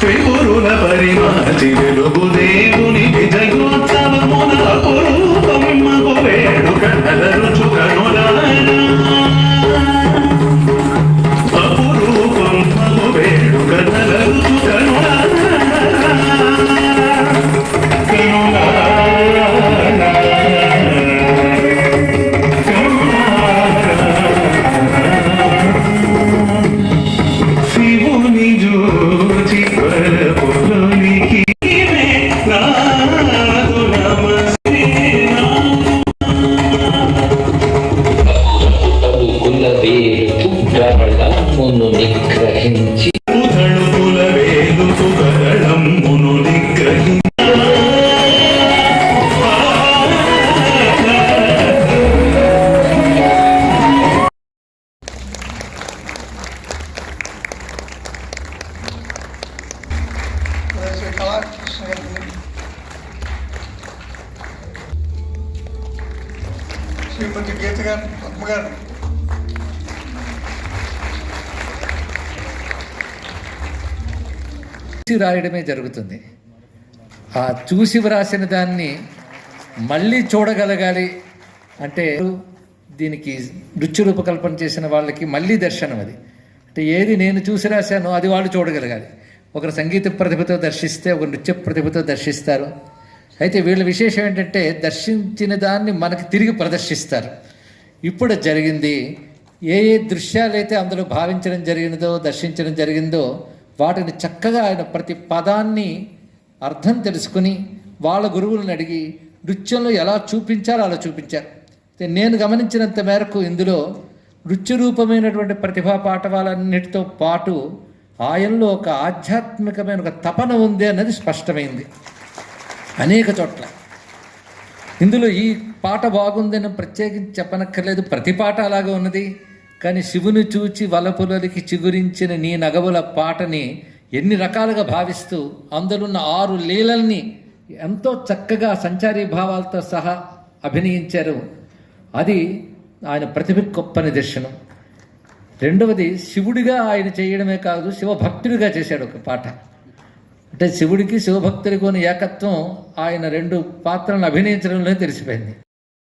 త్రిపురుల పరిమాచి వెలుగు దేవుని విజయోత్సవ. శ్రీ గీత గారు రాయడమే జరుగుతుంది. ఆ చూసి వ్రాసిన దాన్ని మళ్ళీ చూడగలగాలి అంటే దీనికి నృత్య రూపకల్పన చేసిన వాళ్ళకి మళ్ళీ దర్శనం అది. అంటే ఏది నేను చూసి రాశానో అది వాళ్ళు చూడగలగాలి. ఒకరు సంగీత ప్రతిభతో దర్శిస్తే ఒక నృత్య ప్రతిభతో దర్శిస్తారు. అయితే వీళ్ళ విశేషం ఏంటంటే దర్శించిన దాన్ని మనకి తిరిగి ప్రదర్శిస్తారు. ఇప్పుడు జరిగింది ఏ ఏ దృశ్యాలైతే అందులో భావించడం జరిగినదో దర్శించడం జరిగిందో వాటిని చక్కగా ఆయన ప్రతి పదాన్ని అర్థం తెలుసుకుని వాళ్ళ గురువులను అడిగి నృత్యంలో ఎలా చూపించాలో అలా చూపించారు. నేను గమనించినంత మేరకు ఇందులో నృత్య రూపమైనటువంటి ప్రతిభా పాఠవాలన్నిటితో పాటు ఆయనలో ఒక ఆధ్యాత్మికమైన ఒక తపన ఉంది అన్నది స్పష్టమైంది. అనేక చోట్ల. ఇందులో ఈ పాట బాగుందని ప్రత్యేకించి చెప్పనక్కర్లేదు. ప్రతి పాట అలాగే ఉన్నది. కానీ శివుని చూచి వలపులకి చిగురించిన నీ నగవుల పాటని ఎన్ని రకాలుగా భావిస్తూ అందులున్న ఆరు లీలల్ని ఎంతో చక్కగా సంచారీ భావాలతో సహా అభినయించారు. అది ఆయన ప్రతిభ గొప్ప నిదర్శనం. రెండవది శివుడిగా ఆయన చేయడమే కాదు శివభక్తుడిగా చేశాడు ఒక పాట. అంటే శివుడికి శివభక్తుడికి ఏకత్వం ఆయన రెండు పాత్రలను అభినయించడంలో తెలిసిపోయింది.